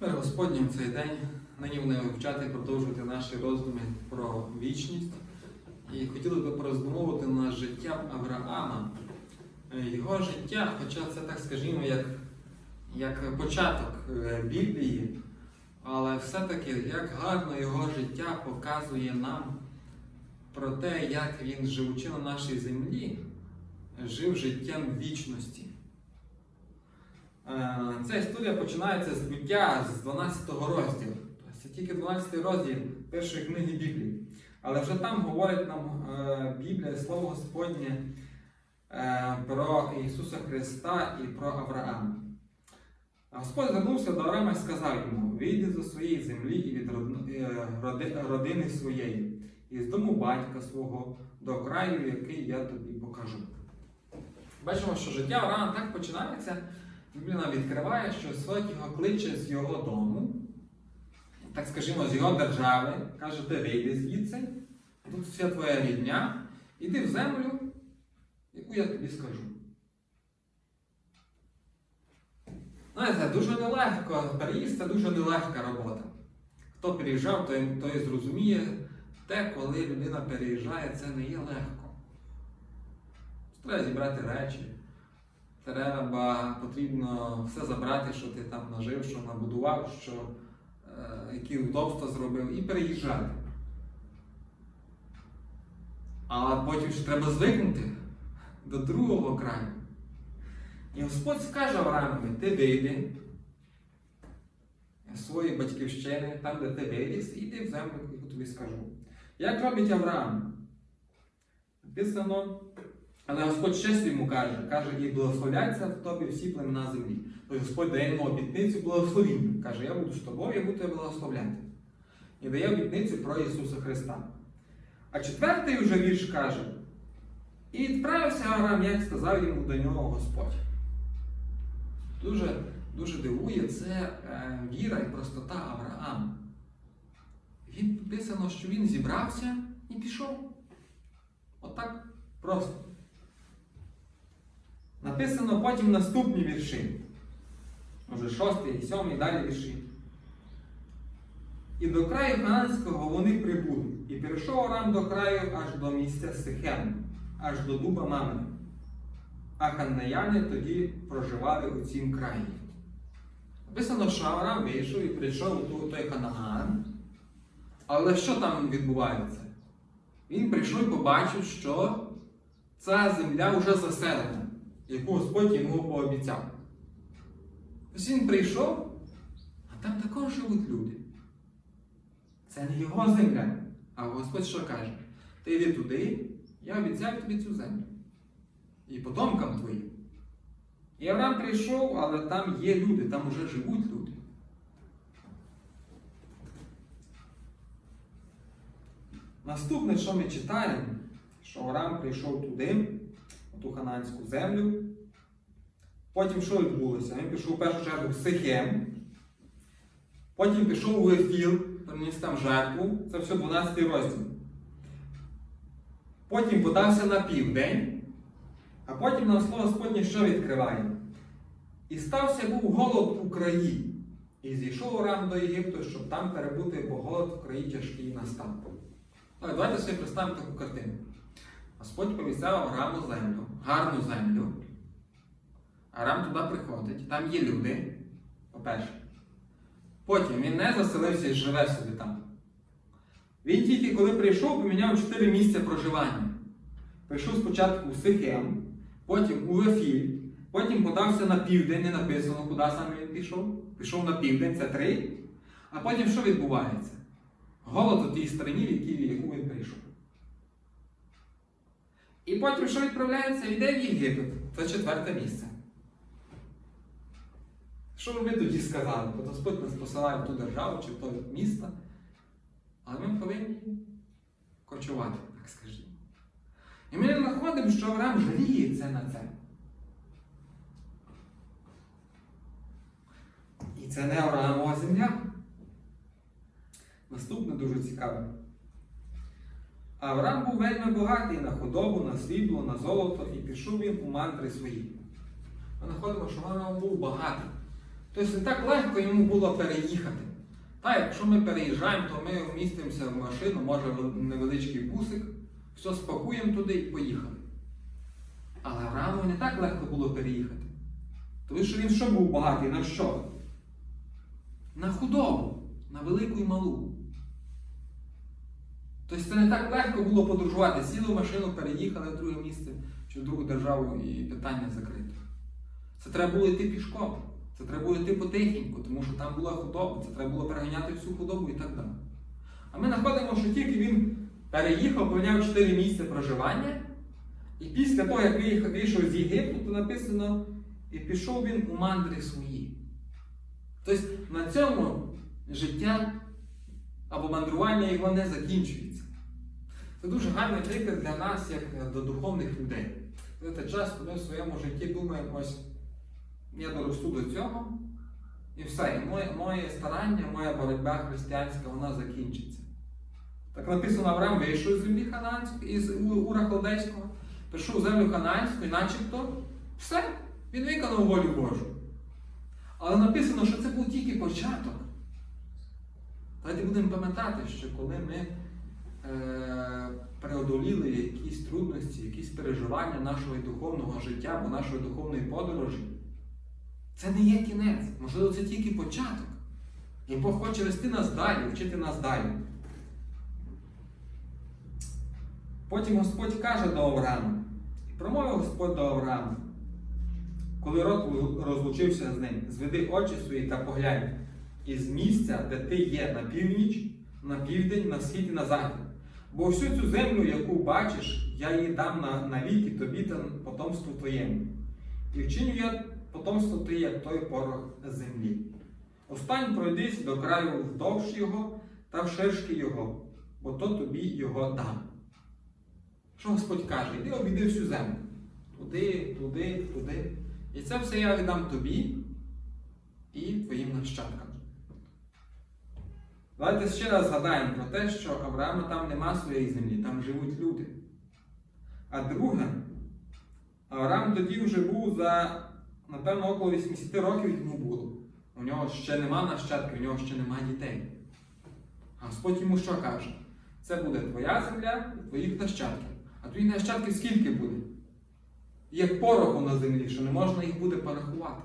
Мир Господнім цей день. Нині вони вивчати і продовжувати наші роздуми про вічність. І хотіли би пороздумовувати над життям Авраама. Е, Його життя, хоча це так скажімо, як, як початок е, Біблії, але все-таки як гарно його життя показує нам про те, як він, живучи на нашій землі, жив життям вічності. Е, Ця історія починається з буття з 12 розділу. Тобто Це тільки 12 розділ першої книги Біблії. Але вже там говорить нам е, Біблія, Слово Господнє е, про Ісуса Христа і про Авраама. Господь звернувся до Авраама і сказав йому: вийди зі своєї землі і від родини своєї, і з дому батька свого до краю, який я тобі покажу. Бачимо, що життя Авраама так починається. Біблія відкриває, що Господь його кличе з його дому, так скажімо, з його держави, каже, ти вийди звідси, тут вся твоя рідня, іди в землю, яку я тобі скажу. Знаєте, дуже нелегко, переїзд це дуже нелегка робота. Хто переїжджав, той, той зрозуміє, те, коли людина переїжджає, це не є легко. Треба зібрати речі. Треба потрібно все забрати, що ти там нажив, що набудував, що, е, які удобства зробив, і переїжджати. А потім ще треба звикнути до другого краю. І Господь скаже Авраамові, ти вийди з своєї батьківщини, там, де ти виріс, і йди в землю, яку тобі скажу. Як робить Авраам? Написано. Але Господь щось йому каже, каже, і благословляться в тобі всі племена землі. Тобто Господь дає йому обітницю благословіння. Каже, я буду з тобою, я буду тебе благословляти. І дає обітницю про Ісуса Христа. А четвертий уже вірш каже: І відправився Авраам, як сказав йому до нього Господь. Дуже, дуже дивує це е, віра і простота Авраама. Він написано, що він зібрався і пішов. Отак просто. Написано потім наступні вірші. Уже шостий, сьомий, далі вірші. І до краю Хананського вони прибули. І перейшов Арам до краю аж до місця Сихем, аж до дуба Мамина. А ханнеяни тоді проживали у цім краї. Написано, що Авраам вийшов і прийшов у той Ханаан. Але що там відбувається? Він прийшов і побачив, що ця земля вже заселена яку Господь йому пообіцяв. Ось він прийшов, а там також живуть люди. Це не його земля. А Господь що каже? Ти йди туди, я обіцяв тобі цю землю. І потомкам твоїм. І Авраам прийшов, але там є люди, там вже живуть люди. Наступне, що ми читаємо, що Авраам прийшов туди, ту хананську землю. Потім що відбулося? Він пішов в першу чергу в Сихем, потім пішов у Ефіл, приніс там жертву, це все 12 розділ. Потім подався на південь, а потім нам слово Господнє що відкриває? І стався був голод у краї. І зійшов Урам до Єгипту, щоб там перебути, бо голод в краї тяжкий настав. Давайте собі представимо таку картину. Господь повісяв Аврааму землю, гарну землю. Авраам туди приходить, там є люди, по-перше. Потім він не заселився і живе собі там. Він тільки коли прийшов, поміняв чотири місця проживання. Прийшов спочатку в Сихем, потім у Ефіль, потім подався на південь, не написано, куди саме він пішов. Пішов на південь, це три. А потім що відбувається? Голод у тій стороні, в яку він прийшов. І потім що відправляється? Йде в Єгипет. Це четверте місце. Що б ми тоді сказали? Бо Господь нас посилає в ту державу чи в то місто. Але ми повинні кочувати, так скажімо. І ми знаходимо, що Авраам жаліється на це. І це не Авраамова земля. Наступне дуже цікаве. Авраам був вельми багатий на худобу, на срібло, на золото, і пішов він у мандри свої. Ми знаходимо, що Авраам був багатий. Тобто не так легко йому було переїхати. Та, якщо ми переїжджаємо, то ми вмістимося в машину, може невеличкий бусик, все спакуємо туди і поїхали. Але Аврааму не так легко було переїхати. Тому що він що був багатий? На що? На худобу, на велику і малу. Тобто це не так легко було подорожувати. Сіли в машину, переїхали в друге місце чи в другу державу і питання закрите. Це треба було йти пішком. Це треба було йти потихеньку, тому що там була худоба, це треба було переганяти всю худобу і так далі. А ми знаходимо, що тільки він переїхав, поміняв 4 місця проживання, і після того, як виїхав, вийшов з Єгипту, то написано, і пішов він у мандри свої. Тобто на цьому життя або мандрування його не закінчується. Це дуже гарний приклад для нас, як до духовних людей. Знаєте, часто ми в своєму житті думаємо, ось я доросту до цього, і все, і моє, моє старання, моя боротьба християнська, вона закінчиться. Так написано, Авраам вийшов з землі Ханаанської, із Ура Халдейського, прийшов землю Ханаанську, і начебто все, він виконав волю Божу. Але написано, що це був тільки початок. Давайте будемо пам'ятати, що коли ми е, преодоліли якісь трудності, якісь переживання нашого духовного життя або нашої духовної подорожі, це не є кінець. Можливо, це тільки початок. І Бог хоче вести нас далі, вчити нас далі. Потім Господь каже до Авраама, промовив Господь до Авраама, коли рот розлучився з ним, зведи очі свої та поглянь із місця, де ти є на північ, на південь, на схід і на захід. Бо всю цю землю, яку бачиш, я її дам на, навіки тобі та потомству твоєму. І вчиню я потомство твоє, як той порох землі. Остань пройдись до краю вдовж його та вширшки його, бо то тобі його дам. Що Господь каже? Іди обійди всю землю. Туди, туди, туди. І це все я віддам тобі і твоїм нащадкам. Давайте ще раз згадаємо про те, що Авраама там нема своєї землі, там живуть люди. А друге, Авраам тоді вже був за, напевно, около 80 років йому було. У нього ще нема нащадків, у нього ще нема дітей. А Господь йому що каже? Це буде твоя земля і твоїх нащадків. А твої нащадків скільки буде? Як пороху на землі, що не можна їх буде порахувати.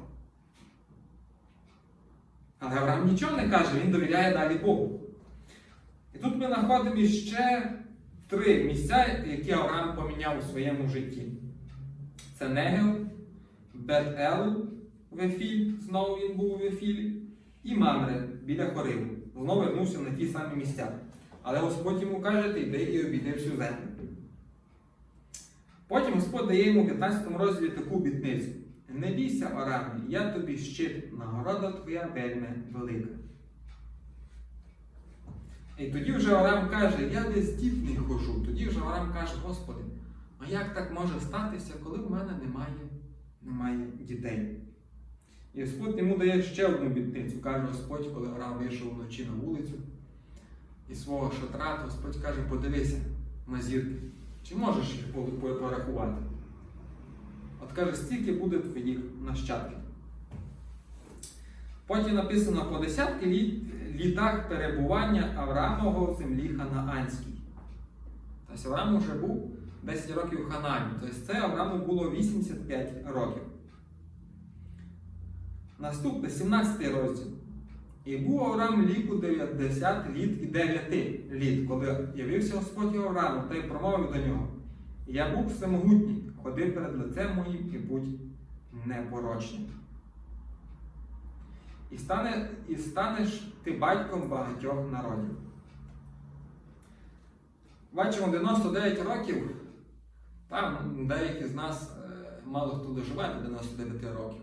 Але Авраам нічого не каже, він довіряє далі Богу. І тут ми знаходимо ще три місця, які Авраам поміняв у своєму житті. Це Негев, Бет-Ел в Ефіль, знову він був в Ефілі, і Мамре біля Хориву. Знову вернувся на ті самі місця. Але Господь йому каже, ти йди і обійди всю землю. Потім Господь дає йому в 15 розділі таку обітницю. Не бійся, Арамі, я тобі щит, нагорода твоя вельми велика. І тоді вже Арам каже, я десь дітний хожу. Тоді вже Арам каже, Господи, а як так може статися, коли в мене немає, немає дітей? І Господь йому дає ще одну обітницю. Каже Господь, коли Арам вийшов вночі на вулицю із свого шатра, то Господь каже, подивися на зірки. Чи можеш їх по- по- порахувати? От каже, стільки буде твоїх нащадків. Потім написано по десятки літ, літах перебування Авраамового в землі Ханаанській. Тобто Авраам вже був 10 років в Ханані. Тобто це Аврааму було 85 років. Наступне 17 розділ. І був Авраам ліку 90 літ і 9 літ, коли явився Господь Аврааму та й промовив до нього. Я був всемогутній, ходи перед лицем моїм і будь непорочним. І, стане, і станеш ти батьком багатьох народів. Бачимо 99 років. Там деякі з нас е, мало хто доживе до 99 років.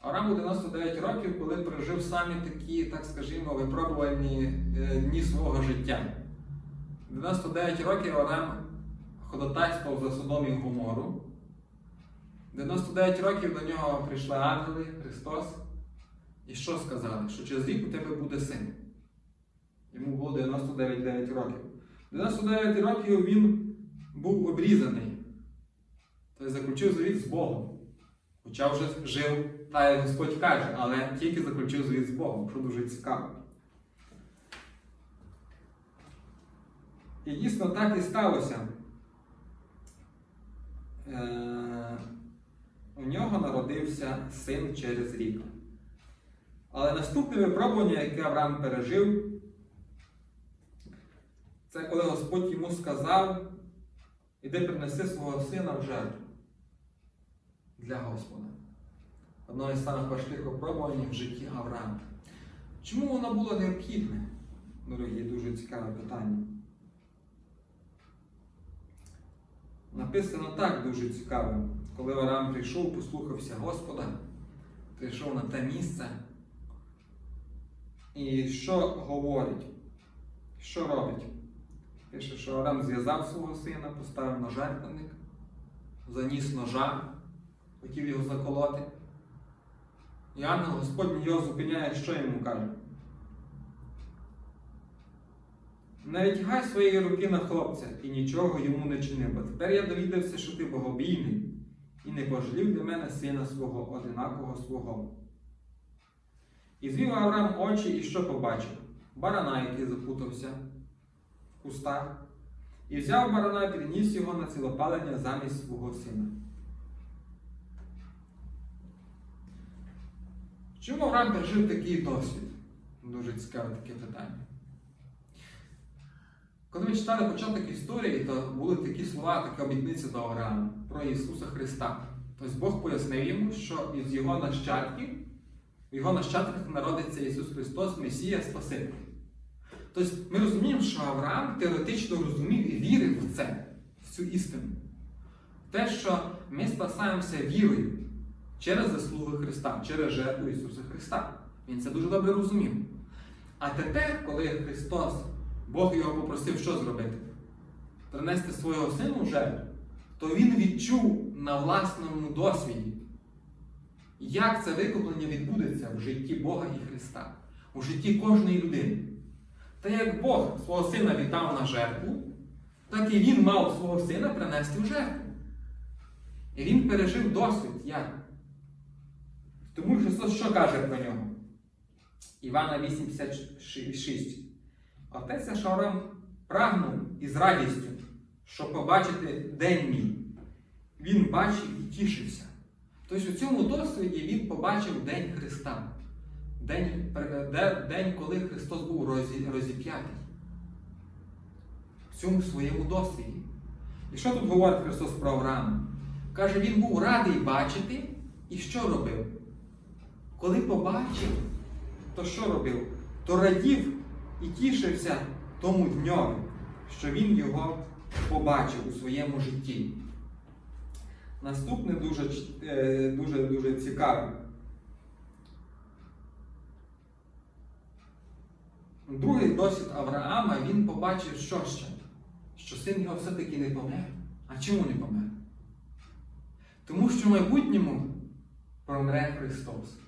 Аврааму 99 років, коли прожив самі такі, так скажімо, випробувальні е, дні свого життя. 99 років Авраам ходатайствував за Содом і Гомору. 99 років до нього прийшли ангели, Христос. І що сказали? Що через рік у тебе буде син. Йому було 99 років. 99 років він був обрізаний. Тобто заключив завіт з Богом. Хоча вже жив та як Господь каже, але тільки заключив завіт з Богом, що дуже цікаво. І дійсно так і сталося. Е, у нього народився син через рік. Але наступне випробування, яке Авраам пережив, це коли Господь йому сказав, іди принеси свого сина в жертву для Господа. Одно із самих важких випробувань в житті Авраама. Чому воно було необхідне? Дорогі, дуже цікаве питання. Написано так дуже цікаво. Коли Авраам прийшов, послухався Господа, прийшов на те місце. І що говорить? Що робить? Пише, що Авраам зв'язав свого сина, поставив на жертвенник, заніс ножа, хотів його заколоти. І ангел Господній його зупиняє, що йому каже? Не витягай своєї руки на хлопця і нічого йому не чини, бо тепер я довідався, що ти богобійний, і не пожалів для мене сина свого, одинакого свого. І звів Авраам очі, і що побачив? Барана, який запутався в кустах, і взяв барана і приніс його на цілопалення замість свого сина. Чому Авраам пережив такий досвід? Дуже цікаве таке питання. Коли ми читали початок історії, то були такі слова, така обітниця до Авраама про Ісуса Христа. Тобто Бог пояснив йому, що із його нащадків, в його нащадках народиться Ісус Христос, Месія, Спаситель. Тобто ми розуміємо, що Авраам теоретично розумів і вірив в це, в цю істину. Те, що ми спасаємося вірою через заслуги Христа, через жертву Ісуса Христа. Він це дуже добре розумів. А тепер, коли Христос, Бог його попросив, що зробити? Принести свого сину в жертву, то він відчув на власному досвіді, як це викуплення відбудеться в житті Бога і Христа, у житті кожної людини. Та як Бог свого сина віддав на жертву, так і він мав свого сина принести в жертву. І він пережив досвід як? Тому Христос що каже про нього? Івана 8,56. Отець наш Авраам прагнув із радістю, щоб побачити день мій. Він бачив і тішився. Тобто у цьому досвіді він побачив День Христа. День, день коли Христос був розіп'ятий. В цьому своєму досвіді. І що тут говорить Христос про Авраама? Каже, він був радий бачити і що робив? Коли побачив, то що робив? То радів і тішився тому дньові, що він його побачив у своєму житті. Наступне дуже, е, дуже, дуже цікаве. Другий досвід Авраама він побачив, що ще? Що син його все-таки не помер. А чому не помер? Тому що в майбутньому помре Христос.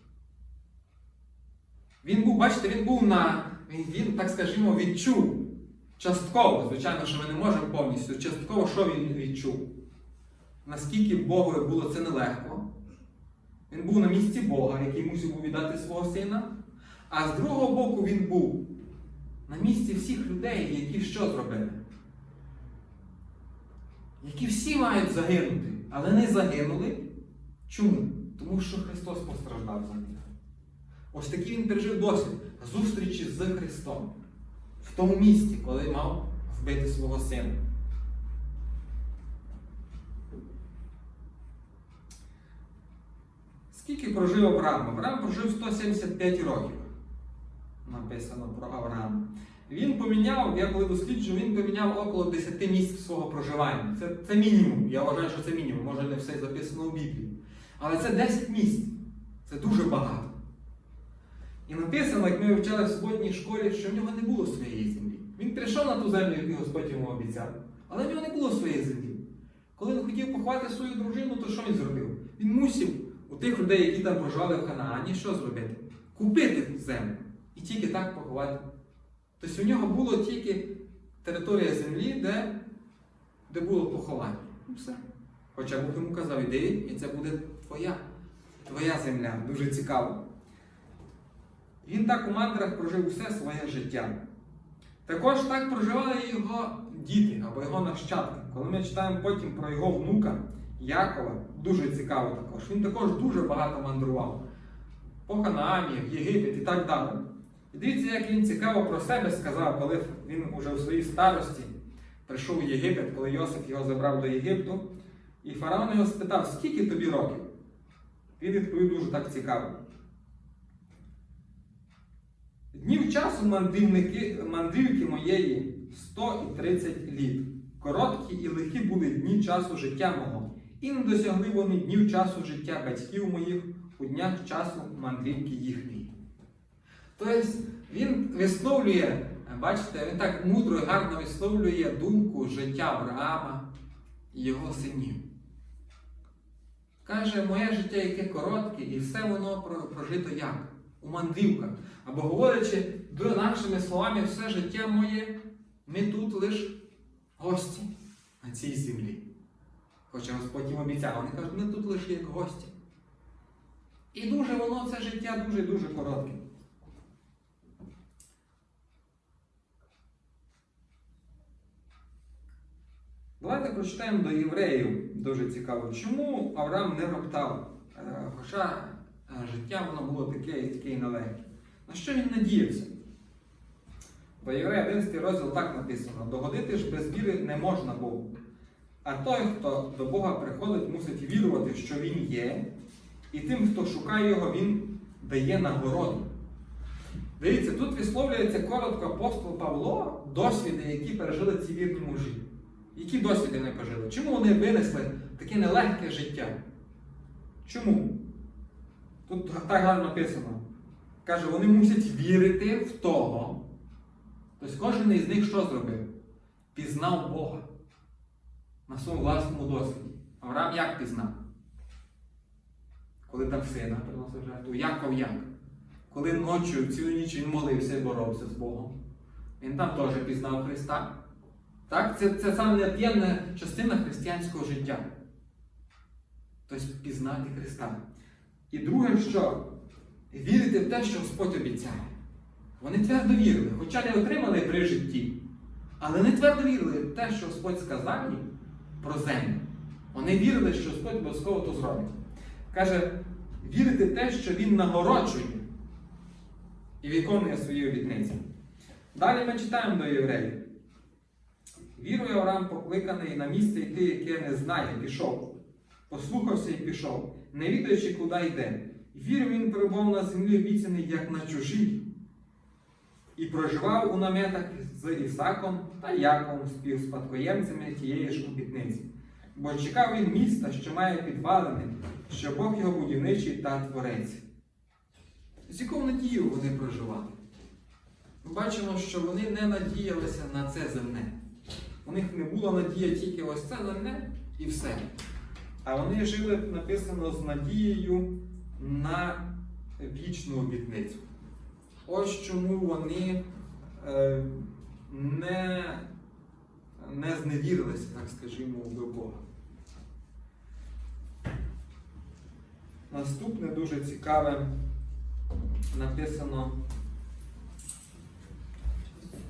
Він був, бачите, він був на. Він, так скажімо, відчув частково, звичайно, що ми не можемо повністю, частково, що він відчув. Наскільки Богові було це нелегко. Він був на місці Бога, який мусив був віддати свого сина. А з другого боку він був на місці всіх людей, які що зробили? Які всі мають загинути, але не загинули. Чому? Тому що Христос постраждав за них. Ось такий він пережив досвід зустрічі з Христом в тому місці, коли мав вбити свого сина. Скільки прожив Авраам? Авраам прожив 175 років. Написано про Авраама. Він поміняв, я коли досліджую, він поміняв около 10 місць свого проживання. Це, це мінімум. Я вважаю, що це мінімум. Може не все записано у Біблії. Але це 10 місць. Це дуже багато. І написано, як ми вивчали в суботній школі, що в нього не було своєї землі. Він прийшов на ту землю, яку Господь йому обіцяв, але в нього не було своєї землі. Коли він хотів поховати свою дружину, то що він зробив? Він мусив у тих людей, які там проживали в Ханаані, що зробити? Купити землю і тільки так поховати. Тобто у нього було тільки територія землі, де, де було поховання. І все. Хоча Бог йому казав, іди, і це буде твоя. твоя земля. Дуже цікаво. Він так у мандрах прожив усе своє життя. Також так проживали його діти або його нащадки. Коли ми читаємо потім про його внука Якова, дуже цікаво також. Він також дуже багато мандрував по Ханамі, Єгипет і так далі. І дивіться, як він цікаво про себе сказав, коли він уже у своїй старості прийшов в Єгипет, коли Йосиф його забрав до Єгипту. І фараон його спитав, скільки тобі років? Він відповів дуже так цікаво. Днів часу мандрівки моєї 100 і 30 літ. Короткі і легкі були дні часу життя мого. І не досягли вони днів часу життя батьків моїх у днях часу мандрівки їхньої. Тобто він висловлює, бачите, він так мудро і гарно висловлює думку життя Авраама і його синів. Каже, моє життя яке коротке, і все воно прожито як? У мандрівках. Або говорячи до нашими словами, все життя моє, ми тут лише гості на цій землі. Хоча Господь їм обіцяв, вони кажуть, ми тут лише як гості. І дуже воно це життя дуже-дуже коротке. Давайте прочитаємо до євреїв. Дуже цікаво, чому Авраам не роптав, Е, хоча життя воно було таке і таке і нелегке. На що він надіявся? Бо Єврея 11 розділ так написано: догодити ж без віри не можна Богу. А той, хто до Бога приходить, мусить вірувати, що Він є, і тим, хто шукає його, він дає нагороду. Дивіться, тут висловлюється коротко апостол Павло досвіди, які пережили ці вірні мужі. Які досвіди вони пережили? Чому вони винесли таке нелегке життя? Чому? Тут так гарно написано. Каже, вони мусять вірити в того. Тобто кожен із них що зробив? Пізнав Бога на своєму власному досвіді. Авраам як пізнав? Коли там сина приносив жертву. Яков як? Коли ночі, цілу ніч він молився і боровся з Богом. Він там теж пізнав Христа. Так? Це, це саме необ'ємна частина християнського життя. Тобто пізнати Христа. І друге, що вірити в те, що Господь обіцяє. Вони твердо вірили, хоча не отримали при житті, але вони твердо вірили в те, що Господь сказав їм про землю. Вони вірили, що Господь обов'язково то зробить. Каже, вірити в те, що Він нагороджує і виконує свої обітниці. Далі ми читаємо до євреїв. Вірою Авраам покликаний на місце йти, яке не знає, пішов. Послухався і пішов, не відаючи, куди йде. Вірою він перебував на землі обіцяний, як на чужій, і проживав у наметах з Ісаком та Яковом, співспадкоємцями тієї ж обітниці. Бо чекав він міста, що має підвалини, що Бог його будівничий та творець. З якою надією вони проживали? Ми бачимо, що вони не надіялися на це земне. У них не була надія тільки ось це земне і все. А вони жили, написано, з надією на вічну обітницю. Ось чому вони е, не, не зневірилися, так скажімо, до Бога. Наступне дуже цікаве написано.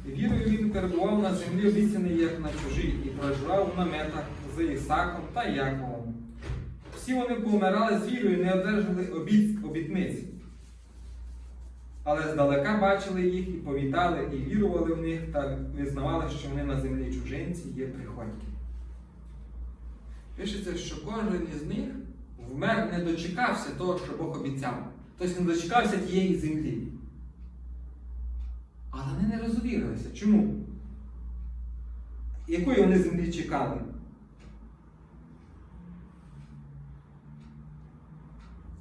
Вірою він перебував на землі обіцяний, як на чужій, і проживав в наметах з Ісаком та Яковом. Всі вони помирали з вірою і не одержали обіт, обітниць. Але здалека бачили їх і повітали, і вірували в них та визнавали, що вони на землі чужинці є приходьки. Пишеться, що кожен із них вмер не дочекався того, що Бог обіцяв. Тобто не дочекався тієї землі. Але вони не розвірилися. Чому? Якої вони землі чекали?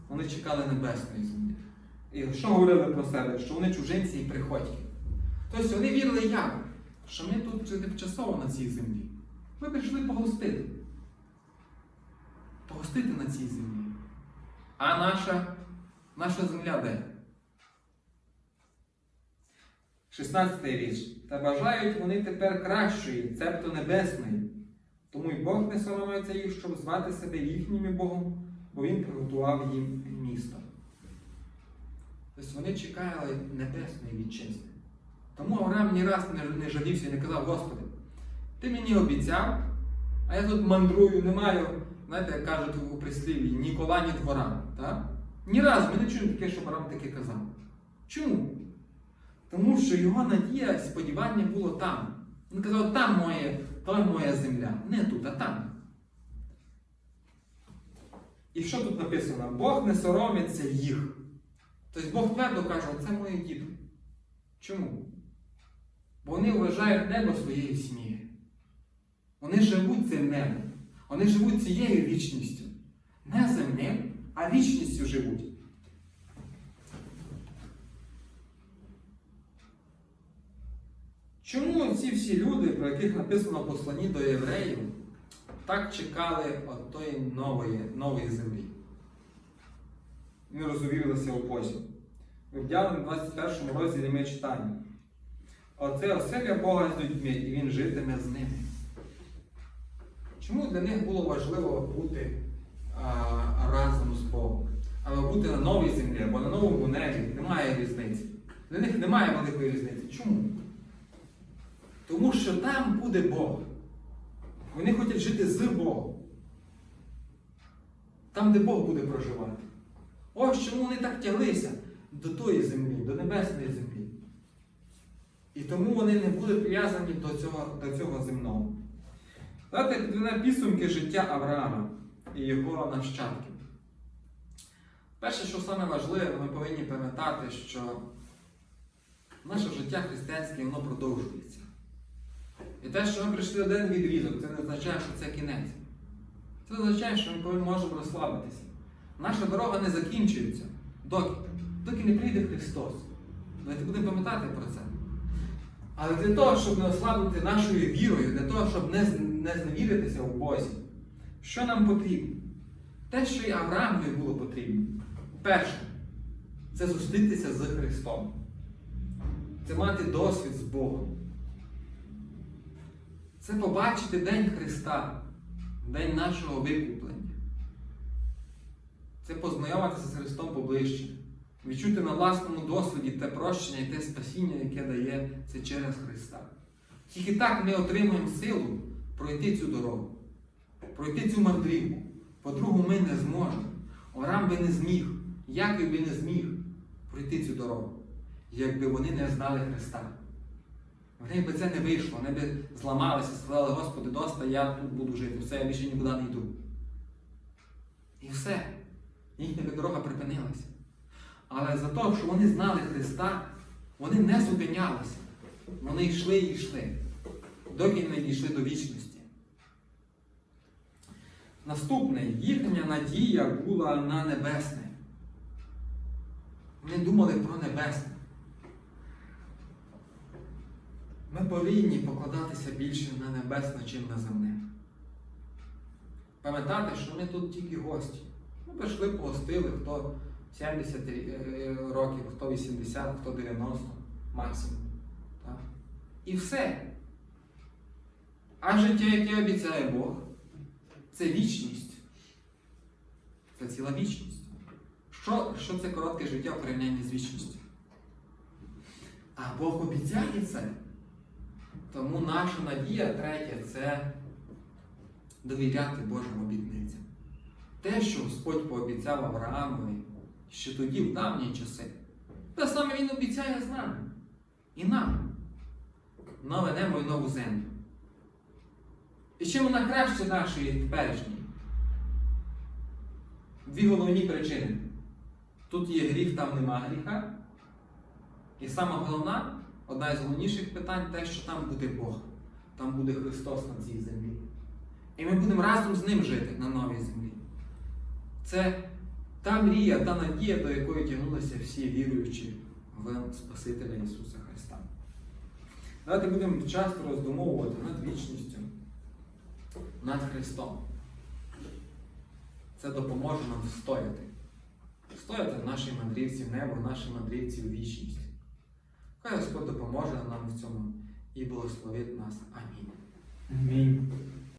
Вони чекали небесної землі. І що говорили про себе? Що вони чужинці і приходьки. Тобто вони вірили як? Що ми тут тимчасово на цій землі. Ми прийшли погостити. Погостити на цій землі. А наша, наша земля де? 16 річ. Та бажають вони тепер кращої, цебто небесної. Тому й Бог не соромиться їх, щоб звати себе їхнім Богом, бо він приготував їм місто. Тобто вони чекали небесної вітчизни. Тому Авраам ні раз не, жалівся і не казав, Господи, ти мені обіцяв, а я тут мандрую, не маю, знаєте, як кажуть у прислів'ї, ні кола, ні двора. Так? Ні разу ми не чуємо таке, щоб Авраам таке казав. Чому? Тому що його надія сподівання було там. Він казав, там моє, там моя земля. Не тут, а там. І що тут написано? Бог не соромиться їх. Тобто Бог твердо каже, це мої діти. Чому? Бо вони вважають небо своєю сім'єю. Вони живуть цим небом. Вони живуть цією вічністю. Не земним, а вічністю живуть. Чому ці всі люди, про яких написано в посланні до євреїв, так чекали от тої нової, нової землі? Ми розумілися у позі. В Вдялим 21 розділі ми читаємо. Оце оселя Бога з людьми, і він житиме з ними. Чому для них було важливо бути а, разом з Богом? Або бути на новій землі, або на новому небі? Немає різниці. Для них немає великої різниці. Чому? Тому що там буде Бог. Вони хочуть жити з Богом. Там, де Бог буде проживати. Ось чому вони так тяглися до тої землі, до небесної землі. І тому вони не були прив'язані до цього, до цього земного. Давайте підведемо підсумки життя Авраама і його нащадків. Перше, що саме важливе, ми повинні пам'ятати, що наше життя християнське воно продовжується. І те, що ми прийшли один відрізок, це не означає, що це кінець. Це означає, що ми можемо розслабитися. Наша дорога не закінчується, доки, доки не прийде Христос. Давайте будемо пам'ятати про це. Але для того, щоб не ослабити нашою вірою, для того, щоб не, не зневіритися в Бозі, що нам потрібно? Те, що і Авраамові було потрібно. Перше, це зустрітися з Христом. Це мати досвід з Богом. Це побачити День Христа, День нашого викуплення. Це познайомитися з Христом поближче, відчути на власному досвіді те прощення і те спасіння, яке дає це через Христа. Тільки так ми отримуємо силу пройти цю дорогу, пройти цю мандрівку. По-другому ми не зможемо. Орам би не зміг, Яків би не зміг пройти цю дорогу, якби вони не знали Христа. Вони би це не вийшло, вони би зламалися, сказали, Господи, доста, я тут буду жити, все, я більше нікуди не йду. І все. Їхня дорога припинилася. Але за те, що вони знали Христа, вони не зупинялися. Вони йшли і йшли, доки не дійшли до вічності. Наступне, їхня надія була на небесне. Вони думали про небесне. Ми повинні покладатися більше на небесне, чим на земне. Пам'ятати, що ми тут тільки гості. Ми прийшли, погостили, хто 70 е, років, хто 80, хто 90 максимум. Так? І все. А життя, яке обіцяє Бог, це вічність. Це ціла вічність. Що, що це коротке життя в порівнянні з вічністю? А Бог обіцяє це. Тому наша надія третя це довіряти Божим обітницям. Те, що Господь пообіцяв Авраамові ще тоді, в давні часи, те саме Він обіцяє з нами. І нам. Нове небо і нову землю. І чим вона краще нашої теперішньої? Дві головні причини. Тут є гріх, там нема гріха. І сама головна, одна із головніших питань те, що там буде Бог. Там буде Христос на цій землі. І ми будемо разом з Ним жити на новій землі. Це та мрія, та надія, до якої тягнулися всі віруючі в Спасителя Ісуса Христа. Давайте будемо часто роздумовувати над вічністю, над Христом. Це допоможе нам встояти. Встояти в нашій мандрівці в небо, в нашій мандрівці в вічність. Хай Господь допоможе нам в цьому і благословить нас. Амінь. Амінь.